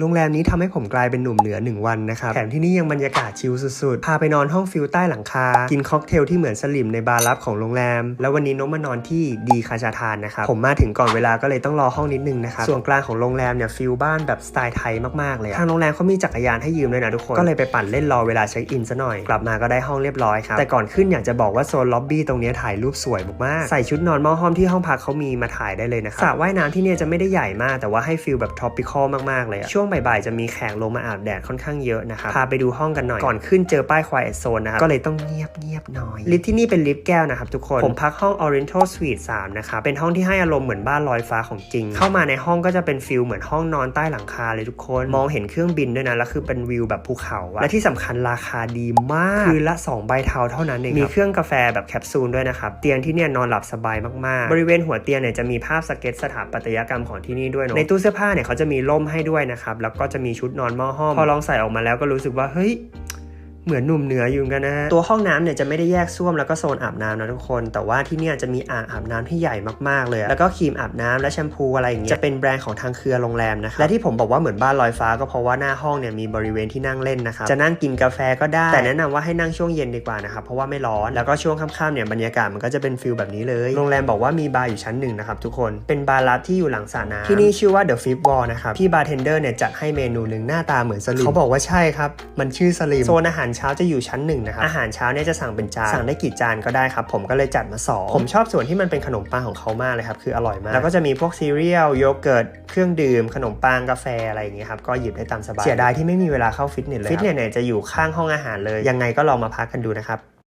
โรงแรมนี้ทำให้ผมกลายเป็นหนุ่มเหนือหนึ่งวันนะครับแถมที่นี่ยังบรรยากาศชิลสุดๆ พาไปนอนห้องฟิลใต้หลังคา กินค็อกเทลที่เหมือนสลิมในบาร์ลับของโรงแรม แล้ววันนี้นกมานอนที่ดีคาชาทานนะครับ ผมมาถึงก่อนเวลาก็เลยต้องรอห้องนิดนึงนะครับ ส่วนกลางของโรงแรมเนี่ยฟิลบ้านแบบสไตล์ไทยมากๆเลยทางโรงแรมเขามีจักรยานให้ยืมด้วยนะทุกคน ก็เลยไปปั่นเล่นรอเวลาเช็คอินซะหน่อย กลับมาก็ได้ห้องเรียบร้อยครับ แต่ก่อนขึ้นอยากจะบอกว่าโซนล็อบบี้ตรงนี้ถ่ายรูปสวยมากๆ ใส่ชุดนอนหม้อห้อมที่ห้องพักเขามีมาถ่ายได้เลยนะครับสระว่ายน้ำที่เนี่ยจะไม่ได้ใหญ่มากแต่ว่าให้ฟิลแบบทรอปิคอลมากๆเลยช่วงบ่ายๆจะมีแขกลงมาอาบแดดค่อนข้างเยอะนะครับพาไปดูห้องกันหน่อยก่อนขึ้นเจอป้าย Quiet Zone นะครับก็เลยต้องเงียบเงียบๆหน่อย ลิฟต์ที่นี่เป็นลิฟต์แก้วนะครับทุกคน ผมพักห้อง Oriental Suite 3นะครับเป็นห้องที่ให้อารมณ์เหมือนบ้านลอยฟ้าของจริง เข้ามาในห้องก็จะเป็นฟิลเหมือนห้องนอนใต้หลังคาเลยทุกคน มองเห็นเครื่องบินด้วยนะแล้วคือเป็นวิวแบบภูเขาอะและที่สำคัญราคาดีมากคืนละ 2 ใบเทาเท่านั้นเองมีเครื่องกาแฟแบบแคปซูลด้วยนะครับเตียงที่เนี่ยนอนหลับสบายมากๆ บริเวณหัวเตียงเนี่ยจะมีภาพสเก็ตสถาปัตยกรรมของที่นี่ด้วยเนอะในตู้เสื้อผ้าเนี่ยเขาจะมีร่มให้ด้วยนะครับแล้วก็จะมีชุดนอนหม้อห้อมพอลองใส่ออกมาแล้วก็รู้สึกว่าเฮ้ย เหมือนหนุ่มเหนืออยู่เหมือนกันนะฮะ ตัวห้องน้ำเนี่ยจะไม่ได้แยกส้วมแล้วก็โซนอาบน้ำนะทุกคน แต่ว่าที่เนี่ยจะมีอ่างอาบน้ำที่ใหญ่มากๆเลยอะแล้วก็ครีมอาบน้ำและแชมพูอะไรอย่างเงี้ย จะเป็นแบรนด์ของทางเครือโรงแรมนะครับ และที่ผมบอกว่าเหมือนบ้านลอยฟ้าก็เพราะว่าหน้าห้องเนี่ยมีบริเวณที่นั่งเล่นนะครับ จะนั่งกินกาแฟก็ได้ แต่แนะนำว่าให้นั่งช่วงเย็นดีกว่านะครับ เพราะว่าไม่ร้อน แล้วก็ช่วงค่ำๆเนี่ยบรรยากาศมันก็จะเป็นฟิลแบบนี้เลย โรงแรมบอกว่ามีบาร์อยู่ชั้นหนึ่งนะครับทุกคน เป็นบาร์ลับที่อยู่หลังสระน้ำที่นี่ชื่อว่า The Fifth Wall นะครับพี่บาร์เทนเดอร์เนี่ยจัดให้เมนูหนึ่งหน้าตาเหมือนสลิมเขาบอกว่าใช่ครับมันชื่อสลิมโซนอาหารเช้าจะอยู่ชั้นหนึ่งนะครับอาหารเช้าเนี่ยจะสั่งเป็นจานสั่งได้กี่จานก็ได้ครับผมก็เลยจัดมาสองผมชอบส่วนที่มันเป็นขนมปังของเขามากเลยครับคืออร่อยมาก แล้วก็จะมีพวกซีเรียลโยเกิร์ตเครื่องดื่มขนมปังกาแฟอะไรอย่างเงี้ยครับก็หยิบได้ตามสบายเสียดายที่ไม่มีเวลาเข้าฟิตเนสเลยฟิตเนสเนี่ยจะอยู่ข้างห้องอาหารเลยยังไงก็ลองมาพักกันดูนะครับ